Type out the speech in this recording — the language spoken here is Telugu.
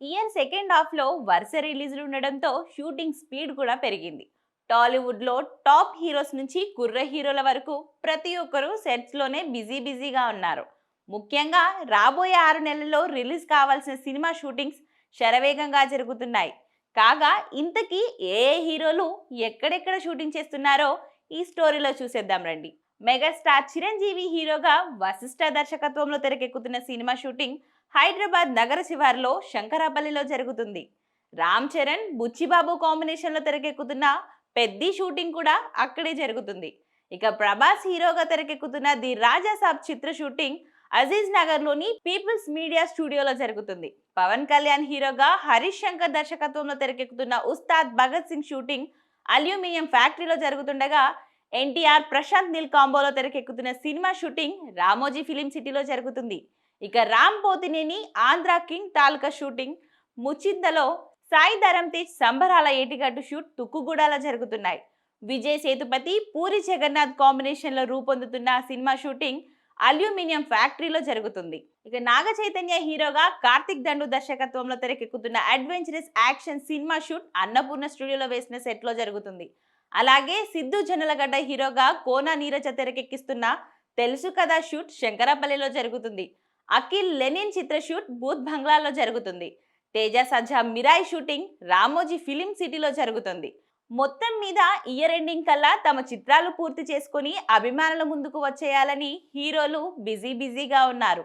ఇయర్ సెకండ్ హాఫ్లో వరుస రిలీజులు ఉండడంతో షూటింగ్ స్పీడ్ కూడా పెరిగింది. టాలీవుడ్లో టాప్ హీరోస్ నుంచి కుర్ర హీరోల వరకు ప్రతి ఒక్కరూ సెట్స్లోనే బిజీ బిజీగా ఉన్నారు. ముఖ్యంగా రాబోయే ఆరు నెలల్లో రిలీజ్ కావాల్సిన సినిమా షూటింగ్స్ శరవేగంగా జరుగుతున్నాయి. కాగా ఇంతకీ ఏ ఏ హీరోలు ఎక్కడెక్కడ షూటింగ్ చేస్తున్నారో ఈ స్టోరీలో చూసేద్దాం రండి. మెగాస్టార్ చిరంజీవి హీరోగా వశిష్ఠ దర్శకత్వంలో తెరకెక్కుతున్న సినిమా షూటింగ్ హైదరాబాద్ నగర శివారులో శంకరాపల్లిలో జరుగుతుంది. రామ్ చరణ్ బుచ్చిబాబు కాంబినేషన్లో తెరకెక్కుతున్న పెద్ది షూటింగ్ కూడా అక్కడే జరుగుతుంది. ఇక ప్రభాస్ హీరోగా తెరకెక్కుతున్న ది రాజాసాబ్ చిత్ర షూటింగ్ అజీజ్ నగర్లోని పీపుల్స్ మీడియా స్టూడియోలో జరుగుతుంది. పవన్ కళ్యాణ్ హీరోగా హరీష్ శంకర్ దర్శకత్వంలో తెరకెక్కుతున్న ఉస్తాద్ భగత్ సింగ్ షూటింగ్ అల్యూమినియం ఫ్యాక్టరీలో జరుగుతుండగా ఎన్టీఆర్ ప్రశాంత్ నీల్ కాంబోలో తెరకెక్కుతున్న సినిమా షూటింగ్ రామోజీ ఫిలిం సిటీలో జరుగుతుంది. ఇక రామ్ పోతినేని ఆంధ్ర కింగ్ తాలూకా షూటింగ్ ముచిందలో సాయి ధరమ్ తేజ్ సంబరాల ఏటిగట్టు షూట్ తుక్కుగూడలో జరుగుతున్నాయి. విజయ్ సేతుపతి పూరి జగన్నాథ్ కాంబినేషన్లో రూపొందుతున్న సినిమా షూటింగ్ అల్యూమినియం ఫ్యాక్టరీలో జరుగుతుంది. ఇక నాగ చైతన్య హీరోగా కార్తిక్ దండు దర్శకత్వంలో తెరకెక్కుతున్న adventurous action cinema shoot Annapurna స్టూడియోలో వేసిన సెట్లో జరుగుతుంది. అలాగే సిద్ధు జనలగడ్డ హీరోగా కోనా నీరజ తెరకెక్కిస్తున్న తెలుసు కదా షూట్ శంకరపల్లిలో జరుగుతుంది. అఖిల్ లెనిన్ చిత్ర షూట్ బూత్ బంగ్లాలో జరుగుతుంది. తేజ సజ్జా మిరాయ్ షూటింగ్ రామోజీ ఫిలిం సిటీలో జరుగుతుంది. మొత్తం మీద ఇయర్ ఎండింగ్ కల్లా తమ చిత్రాలు పూర్తి చేసుకొని అభిమానుల ముందుకు వచ్చేయాలని హీరోలు బిజీ బిజీగా ఉన్నారు.